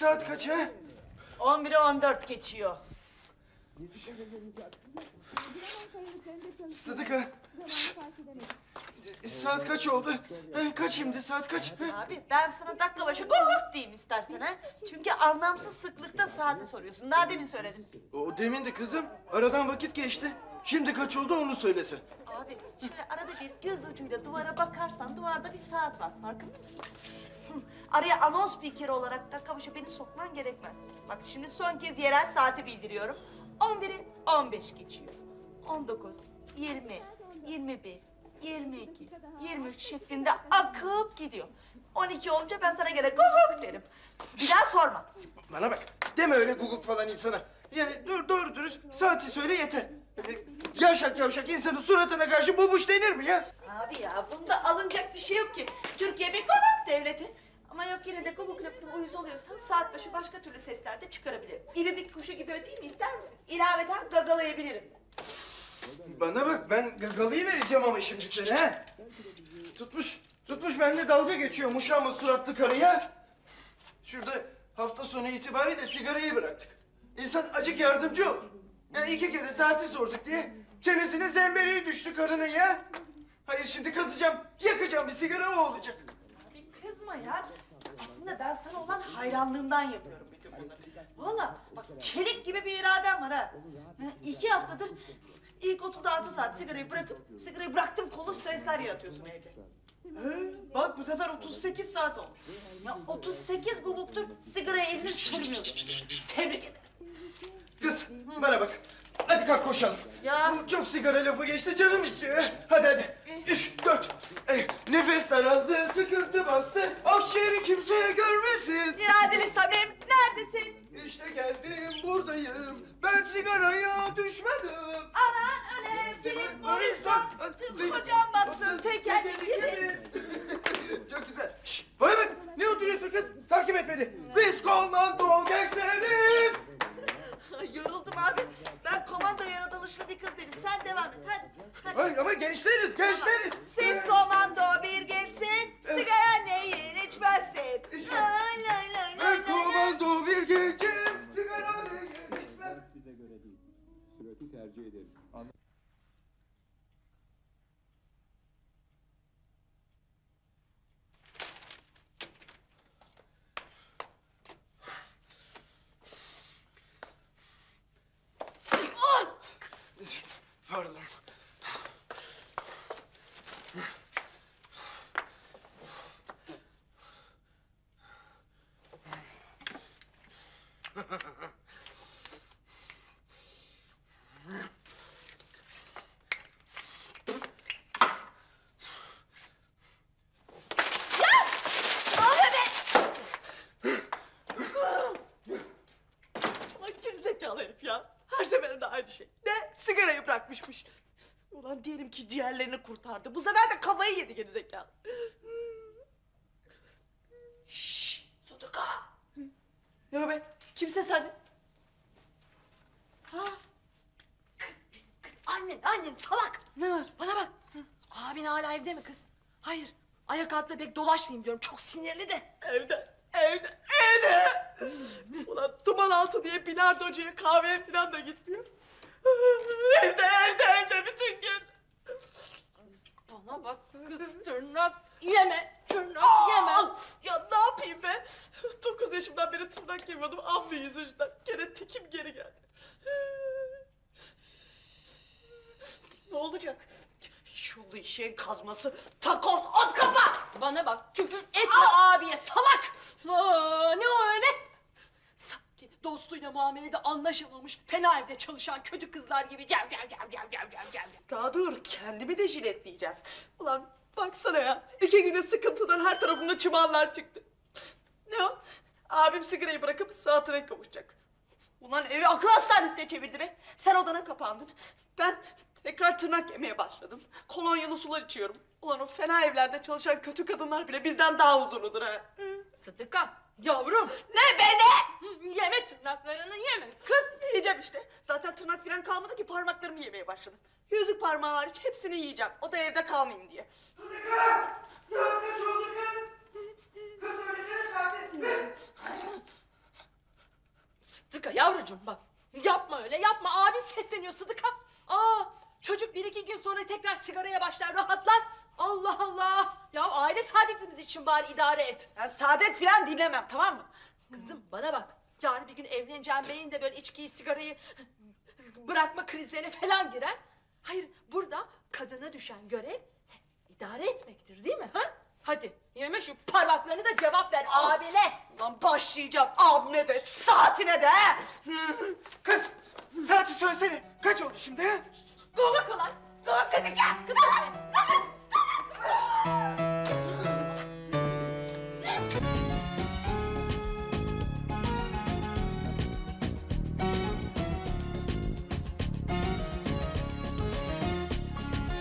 Saat kaç ha? 11'e 14 geçiyor. Sıdıka. şş. E, Saat kaç oldu? Ha, kaç şimdi? Saat kaç? Ha? Abi ben sana dakika başı guguk diyeyim istersen ha. Çünkü anlamsız sıklıkta saati soruyorsun. Daha demin söyledim. O demindi kızım. Aradan vakit geçti. Şimdi kaç oldu onu söylese. Abi şöyle arada bir göz ucuyla duvara bakarsan duvarda bir saat var. Farkında mısın? Araya anons spikeri olarak dakika başı beni sokman gerekmez. Bak şimdi son kez yerel saati bildiriyorum. 11'i 15 geçiyor. 19, 20, 21, 22, 23 şeklinde akıp gidiyor. 12 olunca ben sana gene guguk derim. Bir daha sorma. Bana bak. Deme öyle guguk falan insana. Yani dur doğru dürüst saati söyle yeter. Yavşak yavşak insanın suratına karşı bubuş denir mi ya? Abi ya bunda alınacak bir şey yok ki. Türkiye bir guguk devleti. Ama yok yine de guguk lafına uyuz oluyorsan saat başı başka türlü sesler de çıkarabilirim. İbibik kuşu gibi öteyim mi ister misin? İlaveten gagalayabilirim. Bana bak ben gagalıyı vereceğim ama şimdi seni ha. Tutmuş, tutmuş benimle dalga geçiyor muşamın suratlı karıya. Şurada hafta sonu itibariyle sigarayı bıraktık. İnsan acık yardımcı ol. Ya iki kere saati sorduk diye çenesine zembereği düştü karının ya. Hayır şimdi kasacağım, yakacağım bir sigara o olacak. Abi kızma ya. Aslında ben sana olan hayranlığımdan yapıyorum bütün bunları. Valla bak çelik gibi bir iradem var ha. Ha, İki haftadır ilk 36 saat sigarayı bırakıp sigarayı bıraktım kolu stresler yaratıyorsun evde. He, bak bu sefer 38 saat olmuş. Ya 38 guguktur sigarayı eline sürmüyorsun. Tebrik ederim. Kız bana bak. Hadi kalk koşalım. Ya. Bu çok sigara lafı geçti canım istiyor. Hadi hadi. Üç, dört. Eh, nefes daraldı, sıkıntı bastı. Akciğeri kimse görmesin. İradeli Samim neredesin? İşte geldim buradayım. Ben sigaraya düşmedim. Aman ölev gelin horizon. Kocam batsın tekerlek gibi. Çok güzel. Şşt, bana bak. Ne oturuyorsun kız? Takip et beni. Gençleriz, gençleriz. Siz komando bir gençsin. Sigara ne yer içmezsin. İşte. Lay Ben komando bir gencim. Sigara içmem. bize göre değil. Sürati tercih ederiz. Anla- Pardon. Ne oluyor be? Ulan gerizekalı herif ya. Her seferinde aynı şey. Ne? Sigarayı bırakmışmış. Ulan diyelim ki ciğerlerini kurtardı. Bu sefer de kafayı yedi gerizekalı. Şşş! Suduka! Ne be? Kimse sen? Ha? Kız, kız annen, annen salak. Ne var? Bana bak. Abin hala evde mi kız? Hayır. Ayak altında pek dolaşmayayım diyorum. Çok sinirli de. Evde, evde, evde. Ulan duman altı diye bilardocuya kahveye falan da gitmiyor. Evde, evde, evde bütün gün. Bana bak kız tırnak yeme. Tırnak yeme. Aa! Ya ne yapayım be? Dokuz yaşımdan beri tırnak yemiyordum. Amfi yüzünden. Gene tikim geri geldi. Ne olacak? Şullu işin kazması. Takoz ot kafa. Bana bak küfür etme abiye salak. Aa, ne o öyle? Dostuyla muamelede anlaşamamış fena evde çalışan kötü kızlar gibi gel gel gel gel gel gel gel. Daha dur kendimi de jiletleyeceğim. Ulan baksana ya. iki günde sıkıntıdan her tarafımda çuvallar çıktı. Ne o? Abim sigarayı bırakıp saatine kavuşacak. Ulan evi akıl hastanesine çevirdi be. Sen odana kapandın. Ben tekrar tırnak yemeye başladım. Kolonyalı sular içiyorum. Ulan o fena evlerde çalışan kötü kadınlar bile bizden daha huzurludur ha. Sıtıka yavrum. Ne be ne? Yeme tırnaklarını yeme. Kız yiyeceğim işte. Zaten tırnak falan kalmadı ki parmaklarımı yemeye başladım. Yüzük parmağı hariç hepsini yiyeceğim. O da evde kalmayayım diye. Sıdıka! Saat kaç oldu kız? Kız söylesene saati. Sedacığım bak yapma öyle yapma abin sesleniyor Sıdık'a. Aa çocuk bir iki gün sonra sigaraya başlar rahatlar. Allah Allah. Ya aile saadetimiz için bari idare et. Ben saadet falan dinlemem tamam mı? Kızım bana bak. Yarın bir gün evleneceğim beyin de böyle içkiyi sigarayı bırakma krizlerine falan girer. Hayır burada kadına düşen görev idare etmektir değil mi? Ha? Hadi yeme şu parmaklarını da cevap ver abine. Lan başlayacağım abine de saatine de. he? Kız saati söylesene. Kaç oldu şimdi ha? Kovma kolay. 너그 새끼야! 그만 나는!